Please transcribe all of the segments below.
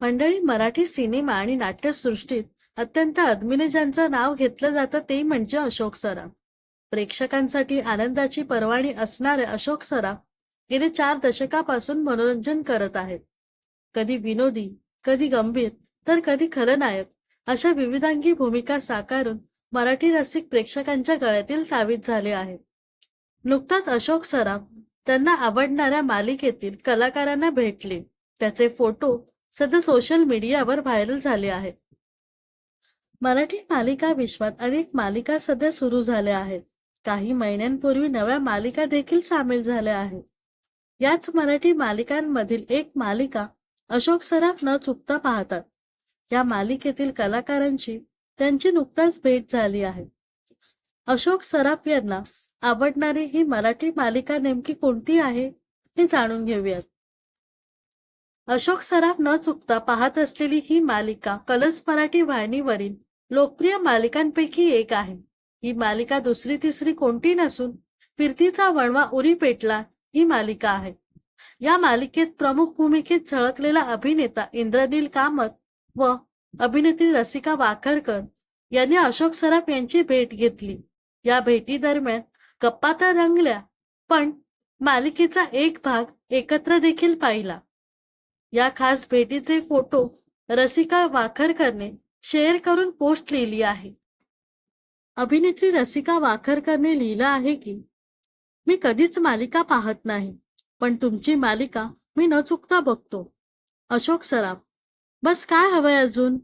मंडळी मराठी सिनेमा आणि नाट्यसृष्टीत अत्यंत अदमीने ज्यांचं नाव घेतलं जातं ते म्हणजे अशोक सराफ. प्रेक्षकांसाठी आनंदाची पर्वाणी असणारे अशोक सराफ गेले चार दशकापासून मनोरंजन करत आहेत. कधी विनोदी कधी गंभीर तर कधी खलनायक अशा विविधांगी भूमिका साकारून मराठी रसिक प्रेक्षकांच्या गळ्यातील सावित झाले आहेत. नुकताच अशोक सराफ त्यांना आवडणाऱ्या मालिकेतील कलाकारांना भेटले. त्याचे फोटो सध्या सोशल मीडियावर व्हायरल झाले आहेत. मराठी मालिका विश्वात अनेक मालिका सध्या सुरू झाल्या आहेत. काही महिन्यांपूर्वी नव्या मालिका देखील सामील झाल्या आहेत. याच मराठी मालिकांमधील एक मालिका अशोक सराफ न चुकता पाहतात. या मालिकेतील कलाकारांची त्यांची नुकताच भेट झाली आहे. अशोक सराफ यांना आवडणारी ही मराठी मालिका नेमकी कोणती आहे हे जाणून घेऊयात. अशोक सराफ न चुकता पाहत असलेली ही मालिका कलर्स मराठी वाहिनीवरील लोकप्रिय मालिकांपैकी एक आहे. ही मालिका दुसरी तिसरी कोणती नसून फिरतीचा वणवा उरी पेटला ही मालिका आहे. या मालिकेत प्रमुख भूमिकेत झळकलेला अभिनेता इंद्रनील कामत व अभिनेत्री रसिका वाखरकर यांनी अशोक सराफ यांची भेट घेतली. या भेटी दरम्यान गप्पा तर रंगल्या पण मालिकेचा एक भाग एकत्र देखील पाहिला. या खास भेटीचे फोटो रसिका वाखरकरने शेअर करून पोस्ट लिहिली आहे. अभिनेत्री रसिका वाखरकरने लिहिलं आहे की मी कधीच मालिका पाहत नाही पण तुमची मालिका मी न चुकता बघतो. अशोक सराफ बस काय हवंय अजून?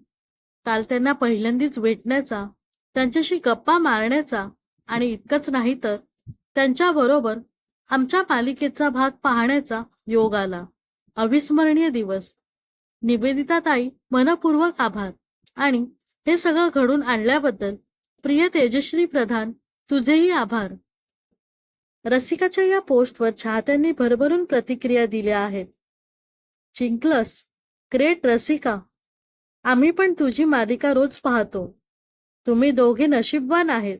काल त्यांना पहिल्यांदीच भेटण्याचा त्यांच्याशी गप्पा मारण्याचा आणि इतकंच नाही तर त्यांच्याबरोबर आमच्या मालिकेचा भाग पाहण्याचा योग आला. अविस्मरणीय दिवस. निवेदिता ताई मनपूर्वक आभार. आणि हे सगळं घडून आणल्याबद्दल प्रिय तेजश्री प्रधान तुझेही आभार. रसिकाच्या या पोस्टवर चाहत्यांनी भरभरून प्रतिक्रिया दिल्या आहेत. जिंकलस ग्रेट रसिका आम्ही पण तुझी मालिका रोज पाहतो. तुम्ही दोघे नशीबवान आहेत.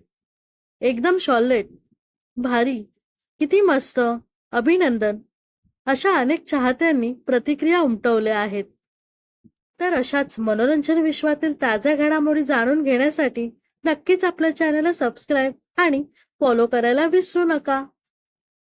एकदम शॉलेट. भारी. किती मस्त. अभिनंदन. अशा अनेक चाहत्यांनी प्रतिक्रिया उमटवल्या आहेत. तर अशाच मनोरंजन विश्वातील ताज्या घडामोडी जाणून घेण्यासाठी नक्कीच आपल्या चॅनलला सबस्क्राईब आणि फॉलो करायला विसरू नका.